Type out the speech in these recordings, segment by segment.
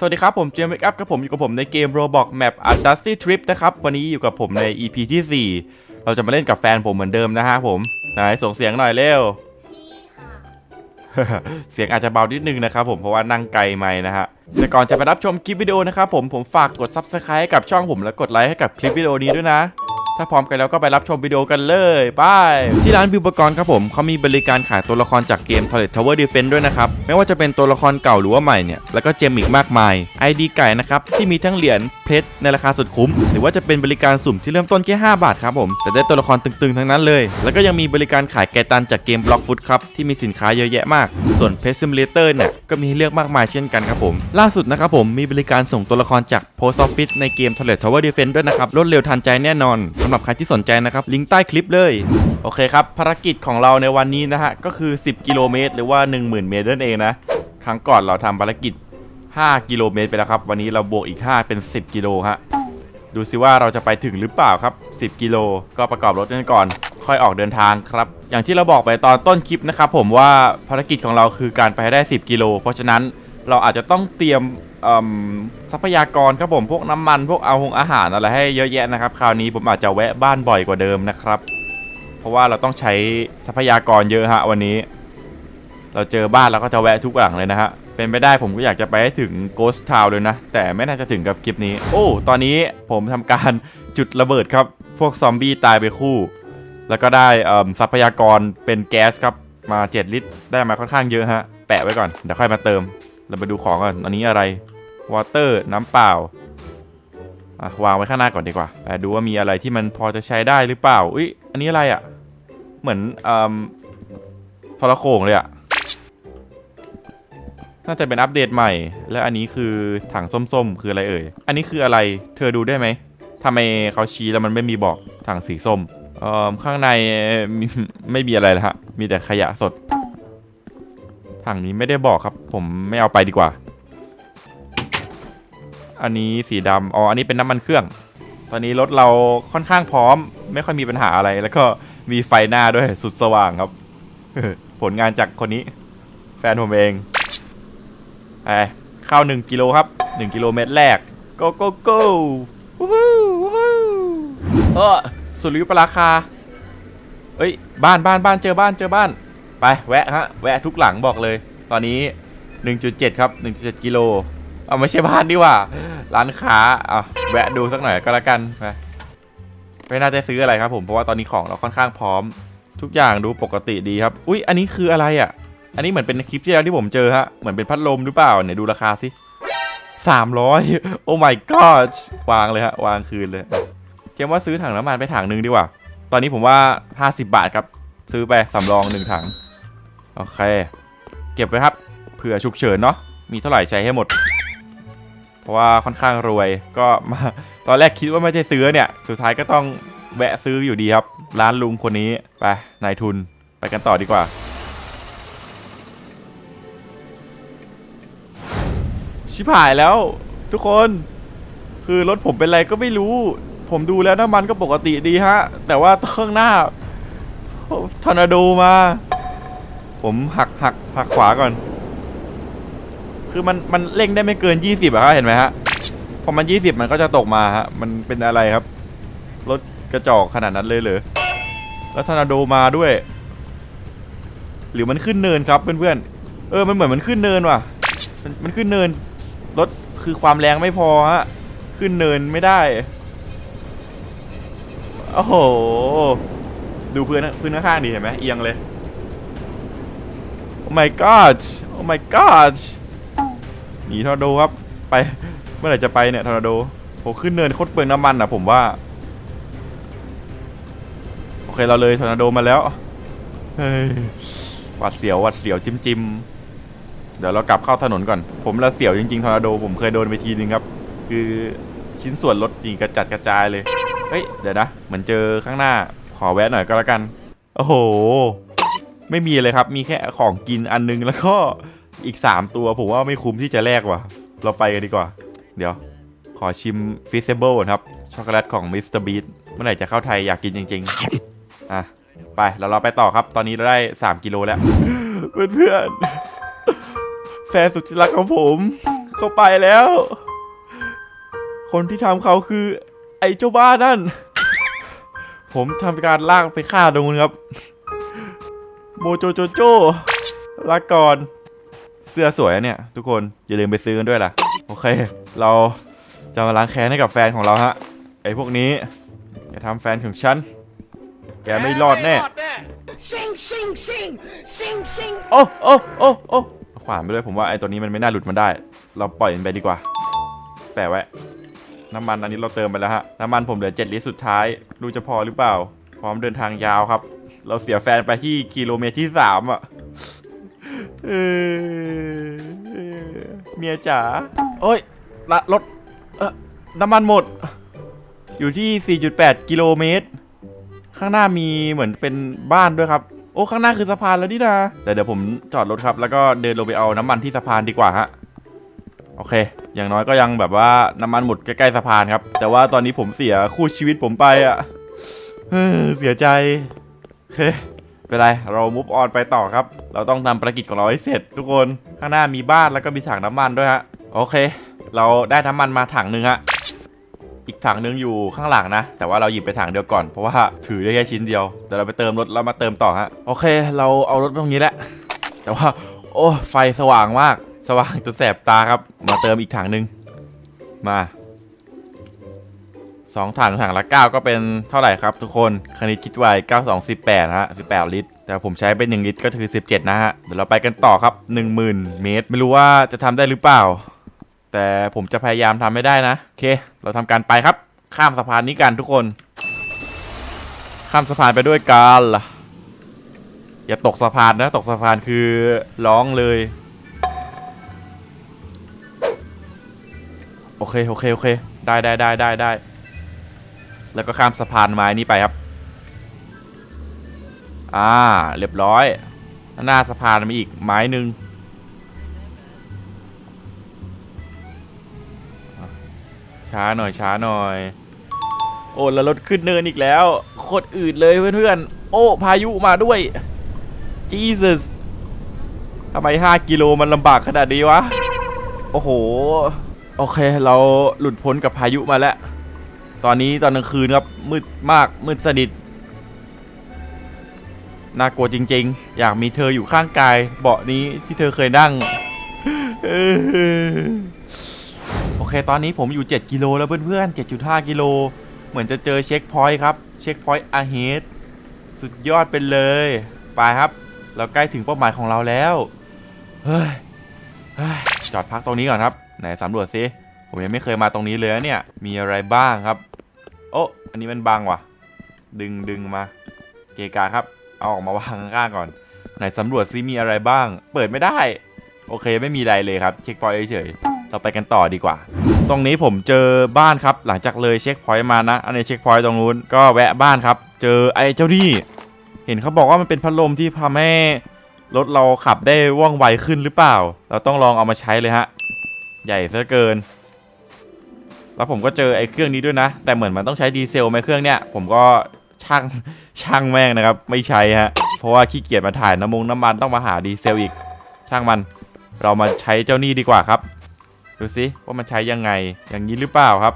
สวัสดีครับ ผมเจมส์เมคอัพกับผมอยู่กับผมในเกม Roblox Map A Dusty Trip นะครับ วันนี้อยู่กับผมใน EP ที่ 4 เราจะมาเล่นกับแฟนผมเหมือนเดิมนะฮะผมไหนส่งเสียงหน่อยเร็วพี่ค่ะเสียงอาจจะเบานิดนึงนะครับผมเพราะว่านั่งไกลไม่นะฮะแต่ก่อนจะไปรับชมคลิปวิดีโอนะครับผมผมฝากกด Subscribe ให้กับช่องผมและกดไลค์ให้กับคลิปวิดีโอนี้ด้วยนะ ถ้าพร้อมกันแล้วก็ไปรับชมวิดีโอกันเลยไปที่ร้านบิวปกรณ์ครับผมเขามีบริการขายตัวละครจากเกม Toilet Tower Defense ด้วยนะครับ ไม่ว่าจะเป็นตัวละครเก่าหรือว่าใหม่เนี่ย แล้วก็เจมอีกมากมาย ID ไก่นะครับ ที่มีทั้งเหรียญเพชรในราคาสุดคุ้ม หรือว่าจะเป็นบริการสุ่มที่เริ่มต้นแค่ 5 บาทครับผม แต่ได้ตัวละครตึงๆ ทั้งนั้นเลย แล้วก็ยังมีบริการขายแกตันจากเกม Blockfoot ครับที่มีสินค้าเยอะแยะมาก ส่วน Pet Simulator เนี่ยก็มีให้เลือกมากมายเช่นกันครับผมล่าสุดนะครับผมมีบริการส่งตัวละครจาก Post Office ในเกม Toilet Tower Defense ด้วยนะครับรวดเร็วทันใจแน่นอนำหรับใครที่สนใจนะครับ ลิงก์ใต้คลิปเลย โอเคครับ ภารกิจของเราในวันนี้นะฮะ ก็คือ 10 กิโลเมตร หรือว่า 10,000 เมตรนั่นเองนะ ครั้งก่อนเราทำภารกิจ 5 กิโลเมตรไปแล้วครับ วันนี้เราบวกอีก 5 เป็น 10 กิโลฮะ ดูสิว่าเราจะไปถึงหรือเปล่าครับ 10 กิโล ก็ประกอบรถกันก่อน ค่อยออกเดินทางครับ อย่างที่เราบอกไปตอนต้นคลิปนะครับผมว่าภารกิจของเราคือการไปให้ได้ 10 กิโล เพราะฉะนั้น เราอาจจะต้องเตรียมทรัพยากรครับผมพวกน้ำมันพวกเอาหงอาหารอะไรให้เยอะแยะนะครับ คราวนี้ผมอาจจะแวะบ้านบ่อยกว่าเดิมนะครับ เพราะว่าเราต้องใช้ทรัพยากรเยอะฮะวันนี้ เราเจอบ้านเราก็จะแวะทุกหลังเลยนะฮะเป็นไปได้ผมก็อยากจะไปให้ถึง Ghost Town เลยนะ แต่ไม่น่าจะถึงกับคลิปนี้ โอ้ ตอนนี้ผมทำการจุดระเบิดครับ พวกซอมบี้ตายไปคู่ แล้วก็ได้ทรัพยากรเป็นแก๊สครับมา 7 ลิตร ได้มาค่อนข้างเยอะฮะ แปะไว้ก่อน เดี๋ยวค่อยมาเติม เราไปดูของก่อนอันนี้อะไรวอเตอร์น้ำเปล่าอะวางไว้ข้างหน้าก่อนดีกว่าแต่ดูว่ามีอะไรที่มันพอจะใช้ได้หรือเปล่าอุ้ยอันนี้อะไรอะ่ะ เหมือนเอ่มทรโขงเลยอะ่ะน่าจะเป็นอัปเดตใหม่ และอันนี้คือถังส้มๆ คืออะไรเอ่ย อันนี้คืออะไรเธอดูได้ไหมทำไมเขาชี้แล้วมันไม่มีบอกถังสีส้มเอ่อข้างในไม่มีอะไรเลยฮะมีแต่ขยะสด ถังนี้ไม่ได้บอกครับ ผมไม่เอาไปดีกว่า อันนี้สีดำอ๋ออันนี้เป็นน้ำมันเครื่อง ตอนนี้รถเราค่อนข้างพร้อม ไม่ค่อยมีปัญหาอะไร แล้วก็มีไฟหน้าด้วยสุดสว่างครับ ผลงานจากคนนี้ แฟนผมเองไปเข้า1กิโลครับ1กิโลเมตรแรก go go go วู้วู้เออสุริยุปราคา เอ้ย บ้านบ้านบ้านเจอบ้านเจอบ้าน ไปแวะฮะแวะทุกหลังบอกเลย ตอนนี้ 1.7 ครับ 1.7 กิโลเอาไม่ใช่บ้านดีกว่า ร้านค้าเอาแวะดูสักหน่อยก็แล้วกันไปไม่น่าจะซื้ออะไรครับผมเพราะว่าตอนนี้ของเราค่อนข้างพร้อม ทุกอย่างดูปกติดีครับ อุ้ยอันนี้คืออะไรอะ อันนี้เหมือนเป็นคลิปที่แล้วที่ผมเจอฮะเหมือนเป็นพัดลมหรือเปล่าเนี่ยดูราคาสิสามร้อยโอ้ my god วางเลยฮะวางคืนเลยเกมว่าซื้อถังน้ำมันไปถังหนึ่งดีกว่า ตอนนี้ผมว่า 50 บาทครับ ซื้อไปสำรองหนึ่งถัง โอเค เก็บไว้ครับ เผื่อฉุกเฉินเนาะ มีเท่าไหร่ใช้ให้หมด เพราะว่าค่อนข้างรวย ก็มา ตอนแรกคิดว่าไม่ใช่ซื้อเนี่ย สุดท้ายก็ต้องแวะซื้ออยู่ดีครับ ร้านลุงคนนี้ ไป นายทุน ไปกันต่อดีกว่า ชิบหายแล้ว ทุกคน คือรถผมเป็นไรก็ไม่รู้ ผมดูแล้วน้ำมันก็ปกติดีฮะ แต่ว่าข้างหน้าทอร์นาโดมา ผมหักหักหักขวาก่อน คือมันมันเร่งได้ไม่เกิน20อะครับเห็นไหมฮะ พอมัน20มันก็จะตกมาฮะ มันเป็นอะไรครับ รถกระจอกขนาดนั้นเลยเหรอ แล้วทอร์นาโดมาด้วย หรือมันขึ้นเนินครับเพื่อนๆ เออ มันเหมือนมันขึ้นเนินว่ะ มันมันขึ้นเนิน รถคือความแรงไม่พอฮะ ขึ้นเนินไม่ได้ โอ้โห ดูพื้นพื้นข้างๆดีเห็นไหมเอียงเลย โอ้ my god โอ้ my god หนีทอร์นาโดครับ ไป เมื่อไหร่จะไปเนี่ยทอร์นาโดโหขึ้นเนินโคตรเปลืองน้ำมันอะผมว่า โอเคเราเลยทอร์นาโดมาแล้วเฮ้ยหวัดเสียวหวัดเสียวจิ้มจิ้มเดี๋ยวเรากลับเข้าถนนก่อน ผมละเสียวจริงๆทอร์นาโดผมเคยโดนไปทีนึงครับ คือชิ้นส่วนรถนี่กระจัดกระจายเลย เฮ้ย เดี๋ยวนะ เหมือนเจอข้างหน้า ขอแวะหน่อยก็แล้วกัน โอ้โห ไม่มีเลยครับ มีแค่ของกินอันนึงแล้วก็อีก 3 ตัวผมว่าไม่คุ้มที่จะแลกว่ะ เราไปกันดีกว่า เดี๋ยว ขอชิมฟิสเซเบิลครับ ช็อกโกแลตของมิสเตอร์บีทเมื่อไหร่จะเข้าไทยอยากกินจริง ๆ อะ ไปแล้วเราไปต่อครับ ตอนนี้เราได้ 3 กิโลแล้ว เพื่อนๆแฟนสุดที่รักของผมเขาไปแล้ว คนที่ทำเขาคือ ไอ้เจ้าบ้านั่น ผมทำการลากไปฆ่าตรงนู้นครับ โมโจโจโจลาก่อน เสื้อสวยอะเนี่ย ทุกคนอย่าลืมไปซื้อกันด้วยล่ะ โอเค เราจะมาล้างแค้นให้กับแฟนของเราฮะ ไอ้พวกนี้อย่าทำแฟนของฉัน แกไม่รอดแน่ Sing, sing, sing, sing, sing. โอ้โอ้โอ้โอ้เอาขวานไปด้วยผมว่าไอ้ตัวนี้มันไม่น่าหลุดมาได้ เราปล่อยมันไปดีกว่า แปะไว้ น้ำมันอันนี้เราเติมไปแล้วฮะ น้ำมันผมเหลือเจ็ดลิตรสุดท้าย ดูจะพอหรือเปล่า พร้อมเดินทางยาวครับ เราเสียแฟนไปที่กิโลเมตรที่สามอะเออเมียจ๋าโอ้ยละรถเออน้ำมันหมด อยู่ที่ 4.8 กิโลเมตร ข้างหน้ามีเหมือนเป็นบ้านด้วยครับ โอ้ ข้างหน้าคือสะพานแล้วนี่นะแต่เดี๋ยวผมจอดรถครับ แล้วก็เดินลงไปเอาน้ำมันที่สะพานดีกว่าฮะ โอเค อย่างน้อยก็ยังแบบว่าน้ำมันหมดใกล้ๆสะพานครับ แต่ว่าตอนนี้ผมเสียคู่ชีวิตผมไปอะ่ะเฮ้อเสียใจ โอเคไม่เป็นไร เรามุฟออนไปต่อครับ เราต้องทำภารกิจของเราให้เสร็จ ทุกคน ข้างหน้ามีบ้านแล้วก็มีถังน้ำมันด้วยฮะ โอเค เราได้น้ำมันมาถังหนึ่งฮะ อีกถังหนึ่งอยู่ข้างหลังนะ แต่ว่าเราหยิบไปถังเดียวก่อน เพราะว่าถือได้แค่ชิ้นเดียว เดี๋ยวเราไปเติมรถแล้วมาเติมต่อฮะ โอเค เราเอารถตรงนี้แหละ แต่ว่า โอ้ ไฟสว่างมาก สว่างจนแสบตาครับ มาเติมอีกถังหนึ่งมา สองถังถังละ 9 ก็เป็นเท่าไหร่ครับทุกคนคณิตคิดไว้9 2 18ฮะ18 ลิตร แต่ผมใช้เป็น 1 ลิตรก็คือ 17 นะฮะ เดี๋ยวเราไปกันต่อครับ 10,000 เมตร ไม่รู้ว่าจะทำได้หรือเปล่า แต่ผมจะพยายามทำให้ได้นะ โอเค เราทำการไปครับ ข้ามสะพานนี้กันทุกคน ข้ามสะพานไปด้วยกันล่ะอย่าตกสะพานนะ ตกสะพานคือร้องเลย โอเค โอเค โอเค ได้ได้ได้ได้ได้ แล้วก็ข้ามสะพานไม้นี้ไปครับ อ่า เรียบร้อย หน้าสะพานมีอีกไม้หนึ่งช้าหน่อยช้าหน่อย โอ้แล้วรถขึ้นเนินอีกแล้วโคตรอืดเลยเพื่อนๆ โอ้พายุมาด้วย Jesus ทำไม 5 กิโลมันลำบากขนาดนี้วะ โอ้โห โอเค เราหลุดพ้นกับพายุมาแล้ว ตอนนี้ตอนกลางคืนครับมืดมากมืดสนิทน่ากลัวจริง ๆ อยากมีเธออยู่ข้างกาย เบาะนี้ที่เธอเคยนั่งโอเค ตอนนี้ผมอยู่ 7 กิโลแล้วเพื่อนๆ 7.5 กิโล เหมือนจะเจอเช็คพอยต์ครับ เช็คพอยต์อาเฮดสุดยอดเป็นเลย ไปครับ เราใกล้ถึงเป้าหมายของเราแล้ว เฮ้ยจอดพักตรงนี้ก่อนครับ ไหนสำรวจซิ ผมยังไม่เคยมาตรงนี้เลยเนี่ย มีอะไรบ้างครับ โอ้อันนี้มันบังว่ะ ดึงดึงมา เกกาครับ เอาออกมาวางข้างก่อน ไหนสำรวจซิมีอะไรบ้าง เปิดไม่ได้ โอเคไม่มีอะไรเลยครับ เช็คพอยต์เฉยๆเราไปกันต่อดีกว่า ตรงนี้ผมเจอบ้านครับ หลังจากเลยเช็คพอยต์มานะ อันนี้เช็คพอยต์ตรงนู้น ก็แวะบ้านครับ เจอไอ้เจ้านี่ เห็นเขาบอกว่ามันเป็นพัดลมที่ทำให้รถเราขับได้ว่องไวขึ้นหรือเปล่า เราต้องลองเอามาใช้เลยฮะ ใหญ่ซะเกิน แล้วผมก็เจอไอ้เครื่องนี้ด้วยนะ แต่เหมือนมันต้องใช้ดีเซลไหมเครื่องเนี้ยผมก็ช่างช่างแม่งนะครับ ไม่ใช้ฮะเพราะว่าขี้เกียจมาถ่ายน้ำมงน้ำมันต้องมาหาดีเซลอีก ช่างมัน เรามาใช้เจ้านี่ดีกว่าครับดูสิว่ามันใช้ยังไงอย่างนี้หรือเปล่าครับ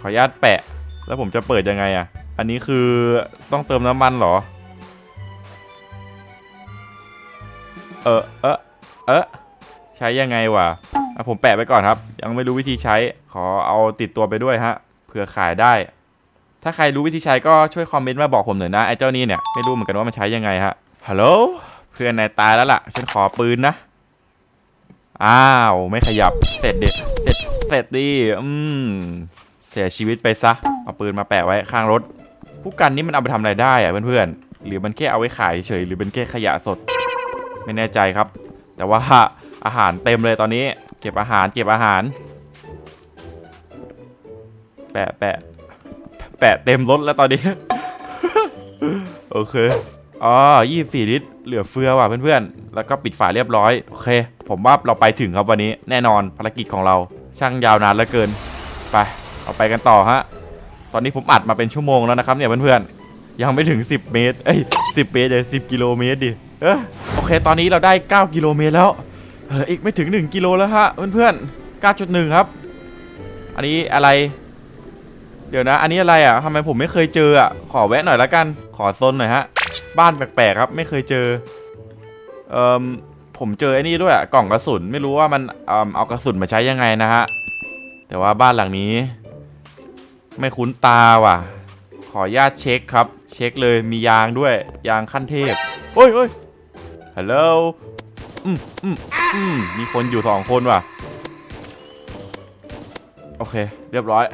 ขออนุญาตแปะ แล้วผมจะเปิดยังไงอะ อันนี้คือต้องเติมน้ำมันเหรอ เออเออเออใช้ยังไงวะ อะผมแปะไปก่อนครับ ยังไม่รู้วิธีใช้ขอเอาติดตัวไปด้วยฮะเผื่อขายได้ ถ้าใครรู้วิธีใช้ก็ช่วยคอมเมนต์มาบอกผมหน่อยนะไอ้เจ้านี่เนี่ยไม่รู้เหมือนกันว่ามันใช้ยังไงฮะฮัลโหลเพื่อนนายตายแล้วล่ะ ฉันขอปืนนะอ้าวไม่ขยับเสร็จเด็ดเสร็จเสร็จดิอืมเสียชีวิตไปซะเอาปืนมาแปะไว้ข้างรถ ผู้กันนี่มันเอาไปทำอะไรได้อะเพื่อนๆหรือมันแค่เอาไว้ขายเฉยหรือเป็นแค่ขยะสด ไม่แน่ใจครับ แต่ว่าอาหารเต็มเลยตอนนี้ เก็บอาหารเก็บอาหาร แปะแปะแปะเต็มรถแล้วตอนนี้ โอเคอ๋อ24ลิตร เหลือเฟือว่ะเพื่อนๆ แล้วก็ปิดฝาเรียบร้อย โอเค ผมว่าเราไปถึงครับวันนี้ แน่นอนภารกิจของเรา ช่างยาวนานเหลือเกิน ไป เอาไปกันต่อฮะ ตอนนี้ผมอัดมาเป็นชั่วโมงแล้วนะครับเนี่ยเพื่อนๆ ยังไม่ถึง 10 เมตร เอ้ย10 เมตรเลย10 กิโลเมตรดิ เออโอเค ตอนนี้เราได้ 9 กิโลเมตรแล้ว เอออีกไม่ถึง 1 กิโลแล้วฮะเพื่อน9.1 ครับ อันนี้อะไร เดี๋ยวนะ อันนี้อะไรอะทำไมผมไม่เคยเจออะ ขอแวะหน่อยละกัน ขอซนหน่อยฮะ บ้านแปลกๆครับ ไม่เคยเจอ เอ่อ ผมเจอไอ้นี่ด้วยอะ กล่องกระสุน ไม่รู้ว่ามันเอิ่มเอากระสุนมาใช้ยังไงนะฮะ แต่ว่าบ้านหลังนี้ ไม่คุ้นตาว่ะ ขออนุญาตเช็คครับ เช็คเลย มียางด้วย ยางขั้นเทพเฮ้ยเฮ้ยฮัลโหลอืมอืม อืมมีคนอยู่สองคนว่ะ โอเค เรียบร้อย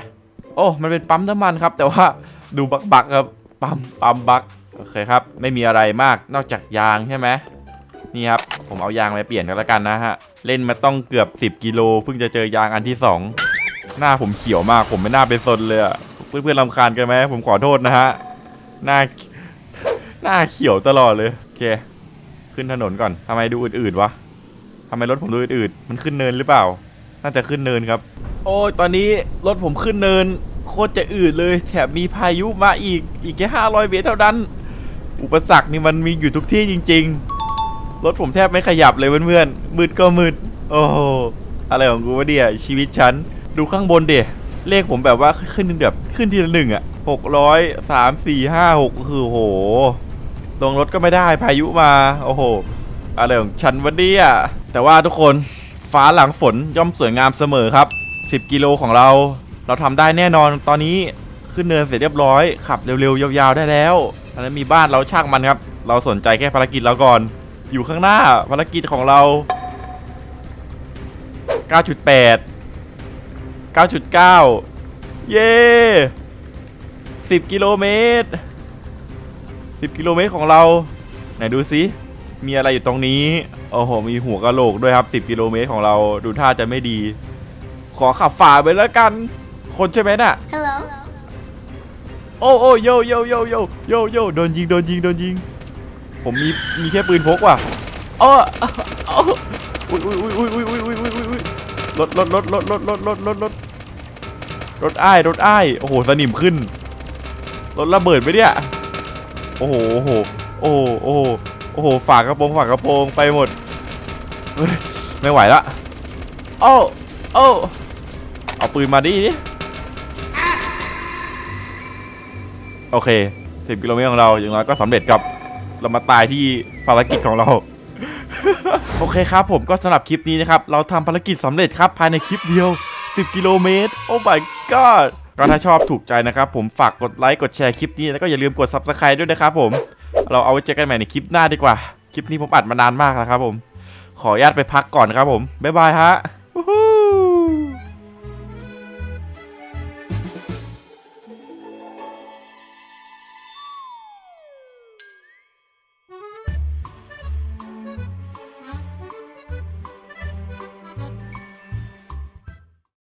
โอ้ มันเป็นปั๊มน้ำมันครับ แต่ว่าดูบักบักครับปั๊มปั๊มบักโอเคครับ ไม่มีอะไรมากนอกจากยางใช่ไหมนี่ครับ ผมเอายางไปเปลี่ยนกันแล้วกันนะฮะ เล่นมาต้องเกือบ 10 กิโลเพิ่งจะเจอยางอันที่2หน้าผมเขียวมาก ผมไม่น่าเป็นซนเลยอะเพื่อนๆรำคาญกันไหมผมขอโทษนะฮะหน้าหน้าเขียวตลอดเลย โอเค ขึ้นถนนก่อนทำไมดูอืดๆวะ ทำไมรถผมดูอืดๆมันขึ้นเนินหรือเปล่า น่าจะขึ้นเนินครับ โอ้ยตอนนี้รถผมขึ้นเนิน โคตรจะอืดเลย แถมมีพายุมาอีกอีกแค่ห้าร้อยเมตรเท่านั้น อุปสรรคนี่มันมีอยู่ทุกที่จริง ๆ รถผมแทบไม่ขยับเลยเพื่อนๆมืดก็มืด โอ้โหอะไรของกูวะเดียชีวิตฉัน ดูข้างบนเดียเลขผมแบบว่าขึ้นแบบขึ้นทีละหนึ่งอะหกร้อยสามสี่ห้าหกคือโห ลงรถก็ไม่ได้พายุมา โอ้โห อะไรของฉันวันนี้อะ แต่ว่าทุกคนฟ้าหลังฝนย่อมสวยงามเสมอครับ 10 กิโลของเรา เราทำได้แน่นอนตอนนี้ขึ้นเนินเสร็จเรียบร้อย ขับเร็วๆ ยาวๆ ได้แล้วอันนั้นมีบ้านเราช่างมันครับ เราสนใจแค่ภารกิจเราก่อน อยู่ข้างหน้าภารกิจของเรา 9.8 9.9 เย้10 กิโลเมตร 10 กิโลเมตรของเรา ไหนดูซิ มีอะไรอยู่ตรงนี้ โอ้โห มีหัวกะโหลกด้วยครับ 10 กิโลเมตรของเราดูท่าจะไม่ดี ขอขับฝ่าไปแล้วกัน คนใช่ไหมน่ะ Hello โอ้โอ้โยโยโยโยโยโยโดนยิงโดนยิงโดนยิง ผมมีมีแค่ปืนพกว่ะเออเอออุ้ยอุ้ยอุ้ยอุ้ยอุ้ยอุ้ยอุ้ยอุ้ยอุ้ยรถรถรถรถรถรถรถรถรถรถอ้ายรถอ้ายโอ้โหสนิมขึ้นรถระเบิดไปเนี่ยโอ้โหโอ้โหโอ้โหโอ้โหโอ้โหฝากระโปรงฝากระโปรงไปหมดเฮ้ย ไม่ไหวละโอ้โอ้เอาปืนมาดิดิโอเคสิบกิโลเมตรของเราอย่างน้อยก็สำเร็จกับเรามาตายที่ภารกิจของเรา โอเคครับผมก็สำหรับคลิปนี้นะครับ เราทำภารกิจสำเร็จครับภายในคลิปเดียว 10 กิโลเมตร โอ้ my god ก็ถ้าชอบถูกใจนะครับผมฝากกดไลค์กดแชร์คลิปนี้ แล้วก็อย่าลืมกด subscribe ด้วยนะครับผม เราเอาไว้เจอกันใหม่ในคลิปหน้าดีกว่า คลิปนี้ผมอัดมานานมากแล้วครับผม ขออนุญาตไปพักก่อนครับผม บ๊ายบายฮะ